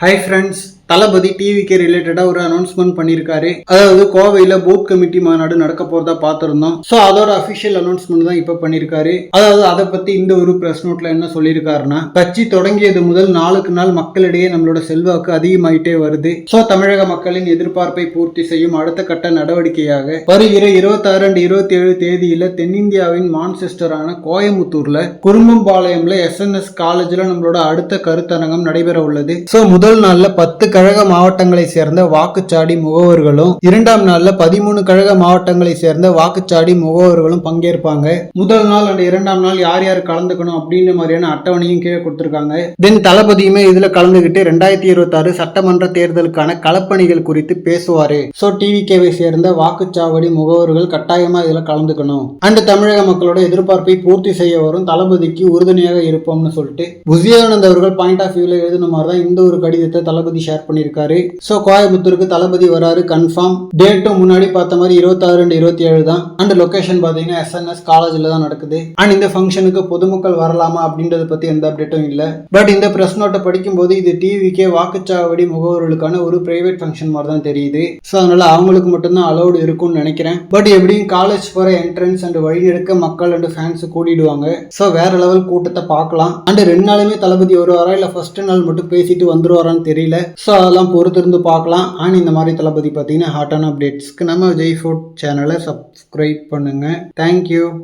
Hi friends, தளபதி டிவிக்கு ரிலேட்டடாக ஒரு அனௌன்ஸ்மெண்ட் பண்ணியிருக்காரு அதாவது கோவையில் பூத் கமிட்டி மாநாடு நடக்க போகிறதா பார்த்துருந்தோம். ஸோ அதோட அஃபிஷியல் அனௌன்ஸ்மெண்ட் தான் இப்போ பண்ணியிருக்காரு அதாவது அதை பற்றி இந்த ஒரு ப்ரெஸ் நோட்டில் என்ன சொல்லியிருக்காருன்னா கட்சி தொடங்கியது முதல் நாளுக்கு நாள் மக்களிடையே நம்மளோட செல்வாக்கு அதிகமாயிட்டே வருது. ஸோ தமிழக மக்களின் எதிர்பார்ப்பை பூர்த்தி செய்யும் அடுத்த கட்ட நடவடிக்கையாக வருகிற இருபத்தாறு அண்ட் இருபத்தி ஏழு தேதியில தென்னிந்தியாவின் மான்செஸ்டரான கோயம்புத்தூர்ல குறும்பம்பாளையம்ல எஸ்என்எஸ் காலேஜ்ல நம்மளோட அடுத்த கருத்தரங்கம் நடைபெற உள்ளது ஸோ முதல் நாள்ல பத்து கழக மாவட்டங்களை சேர்ந்த வாக்குச்சாடி முகவர்களும் இரண்டாம் நாள்ல பதிமூணு கழக மாவட்டங்களை சேர்ந்த வாக்குச்சாடி முகவர்களும் பங்கேற்பாங்க. முதல் நாள் அண்ட் இரண்டாம் நாள் யார் யார் கலந்துக்கணும் அப்படின்ற மாதிரியான அட்டவணையும் கீழே கொடுத்திருக்காங்க. தென் தளபதியுமே இதுல கலந்துகிட்டு ரெண்டாயிரத்தி இருபத்தி ஆறு சட்டமன்ற தேர்தலுக்கான களப்பணிகள் குறித்து பேசுவாரு. சோ டிவி கேவை சேர்ந்த வாக்குச்சாவடி முகவர்கள் கட்டாயமா இதுல கலந்துக்கணும். அண்ட் தமிழக மக்களோட எதிர்பார்ப்பை பூர்த்தி செய்ய வரும் தளபதிக்கு உறுதுணையாக இருப்போம்னு சொல்லிட்டு. புசியானந்த் அவர்கள் பாயிண்ட் ஆஃப் வியூல எழுதின மாதிரி தான் இந்த ஒரு கடிதத்தை தளபதி ஷேர் பண்ணியிருக்காரு. ஸோ கோயம்புத்தூருக்கு தளபதி வராரு கன்ஃபார்ம் டேட்டும் முன்னாடி பார்த்த மாதிரி இருபத்தாறு அண்ட் இருபத்தி ஏழு தான். அண்ட் லொக்கேஷன் பார்த்தீங்கன்னா எஸ்என்எஸ் காலேஜில் தான் நடக்குது. அண்ட் இந்த ஃபங்க்ஷனுக்கு பொதுமக்கள் வரலாமா அப்படின்றத பற்றி எந்த அப்டேட்டும் இல்லை. பட் இந்த ப்ரெஸ் நோட்டை படிக்கும்போது இது டிவிக்கே வாக்குச்சாவடி முகவர்களுக்கான ஒரு பிரைவேட் ஃபங்க்ஷன் மாதிரி தான் தெரியுது. ஸோ அதனால அவங்களுக்கு மட்டும்தான் அலௌடு இருக்கும்னு நினைக்கிறேன். பட் எப்படியும் காலேஜ் போகிற என்ட்ரன்ஸ் அண்ட் வழிநெடுக்க மக்கள் அண்ட் ஃபேன்ஸ் கூடிடுவாங்க ஸோ வேற லெவல் கூட்டத்தை பார்க்கலாம். அண்ட் ரெண்டு நாளுமே தளபதி வருவாரா? இல்லை ஃபர்ஸ்ட் நாள் மட்டும் பேசிட்டு வந்துருவாரான்னு தெரியல. ஸோ அதெல்லாம் பொறுத்திருந்து பார்க்கலாம். அண்ட் இந்த மாதிரி தளபதி பார்த்தீங்கன்னா ஹாட்டான அப்டேட்ஸ்க்கு நம்ம விஜய் ஃபுட் சேனலை சப்ஸ்கிரைப் பண்ணுங்கள் தேங்க்யூ